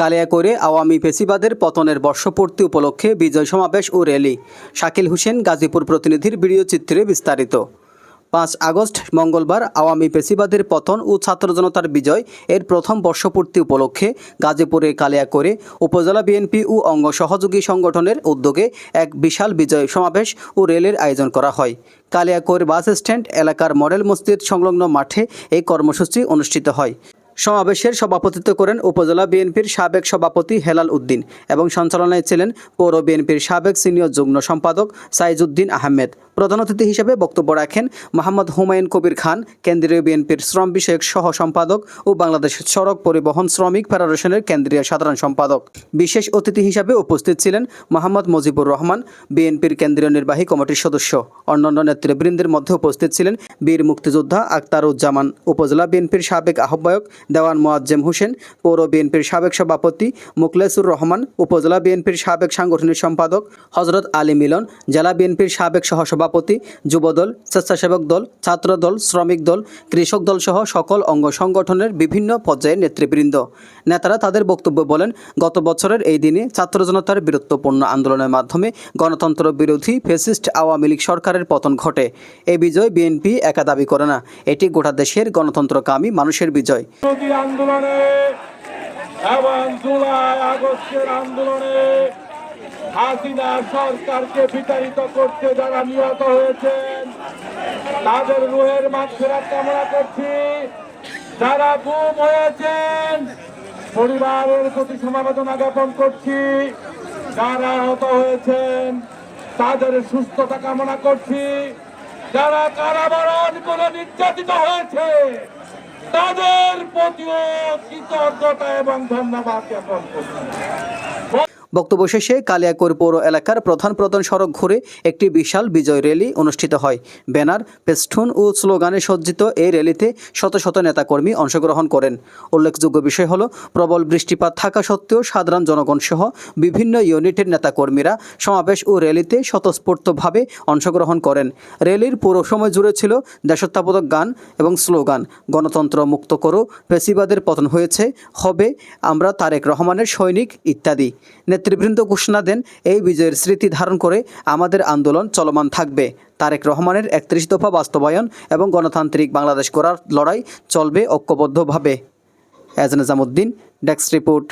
কালিয়াকৈরে আওয়ামী পেশিবাদের পতনের বর্ষপূর্তি উপলক্ষে বিজয় সমাবেশ ও র্যালি। শাকিল হোসেন গাজীপুর প্রতিনিধির ভিডিও চিত্রে বিস্তারিত। পাঁচ আগস্ট, মঙ্গলবার, আওয়ামী পেশিবাদের পতন ও ছাত্র জনতার বিজয় এর প্রথম বর্ষপূর্তি উপলক্ষে গাজীপুরে কালিয়া করে উপজেলা বিএনপি ও অঙ্গ সহযোগী সংগঠনের উদ্যোগে এক বিশাল বিজয় সমাবেশ ও রেলের আয়োজন করা হয়। কালিয়াকৈর বাস স্ট্যান্ড এলাকার মডেল মসজিদ সংলগ্ন মাঠে এই কর্মসূচি অনুষ্ঠিত হয়। সমাবেশের সভাপতিত্ব করেন উপজেলা বিএনপির সাবেক সভাপতি হেলাল উদ্দিন এবং সঞ্চালনায় ছিলেন পৌর বিএনপির সাবেক সিনিয়র যুগ্ম সম্পাদক সাইজ উদ্দিন আহমেদ। প্রধান অতিথি হিসেবে বক্তব্য রাখেন মোহাম্মদ হুমায়ুন কবির খান, কেন্দ্রীয় বিএনপির শ্রম বিষয়ক সহ সম্পাদক ও বাংলাদেশ সড়ক পরিবহন শ্রমিক ফেডারেশনের কেন্দ্রীয় সাধারণ সম্পাদক। বিশেষ অতিথি হিসাবে উপস্থিত ছিলেন মোহাম্মদ মুজিবুর রহমান, বিএনপির কেন্দ্রীয় নির্বাহী কমিটির সদস্য। অন্যান্য নেতৃবৃন্দের মধ্যে উপস্থিত ছিলেন বীর মুক্তিযোদ্ধা আক্তারুজ্জামান, উপজেলা বিএনপির সাবেক আহ্বায়ক দেওয়ান মোয়াজ্জেম হোসেন, পৌর বিএনপির সাবেক সভাপতি মুখলেসুর রহমান, উপজেলা বিএনপির সাবেক সাংগঠনিক সম্পাদক হজরত আলী মিলন, জেলা বিএনপির সাবেক সহসভাপতি যুবদল, স্বেচ্ছাসেবক দল ছাত্র দল শ্রমিক দল, কৃষক দল সহ সকল অঙ্গ সংগঠনের বিভিন্ন পর্যায়ের নেতৃবৃন্দ। নেতারা তাদের বক্তব্য বলেন, গত বছরের এই দিনে ছাত্র জনতার বীরত্বপূর্ণ আন্দোলনের মাধ্যমে গণতন্ত্র বিরোধী ফেসিস্ট আওয়ামী লীগ সরকারের পতন ঘটে। এই বিজয় বিএনপি একা দাবি করে না, এটি গোটা দেশের গণতন্ত্রকামী মানুষের বিজয়। আন্দোলনে আগস্টের আন্দোলনে হাসিনা সরকারকে বিতাড়িত করতে যারা নিহত হয়েছেন, তাদের রুহের মাগফিরাত কামনা করছি। যারা গুম হয়েছেন, পরিবারের প্রতি সমাবেদনা জ্ঞাপন করছি। যারা আহত হয়েছেন, তাদের সুস্থতা কামনা করছি। যারা কারাবরণ করে নির্যাতিত হয়েছে, তাদের প্রতিও কৃতজ্ঞতা এবং ধন্যবাদ জ্ঞাপন করছি। বক্তব্য শেষে কালিয়াকৈর পৌর এলাকার প্রধান প্রধান সড়ক ঘুরে একটি বিশাল বিজয় র্যালি অনুষ্ঠিত হয়। ব্যানার, পেস্টুন ও স্লোগানে সজ্জিত এই র্যালিতে শত শত নেতাকর্মী অংশগ্রহণ করেন। উল্লেখযোগ্য বিষয় হল, প্রবল বৃষ্টিপাত থাকা সত্ত্বেও সাধারণ জনগণ সহ বিভিন্ন ইউনিটের নেতাকর্মীরা সমাবেশ ও র্যালিতে স্বতঃস্ফূর্তভাবে অংশগ্রহণ করেন। র্যালির পুরো সময় জুড়ে ছিল দেশত্যাবোধক গান এবং স্লোগান, গণতন্ত্র মুক্ত করো, ফেসিবাদের পতন হয়েছে, হবে আমরা তারেক রহমানের সৈনিক, ইত্যাদি। নেতৃবৃন্দ ঘোষণা দেন, এই বিজয়ের স্মৃতি ধারণ করে আমাদের আন্দোলন চলমান থাকবে। তারেক রহমানের একত্রিশ দফা বাস্তবায়ন এবং গণতান্ত্রিক বাংলাদেশ করার লড়াই চলবে ঐক্যবদ্ধভাবে। এজ নজামুদ্দিন, ডেস্ক রিপোর্ট।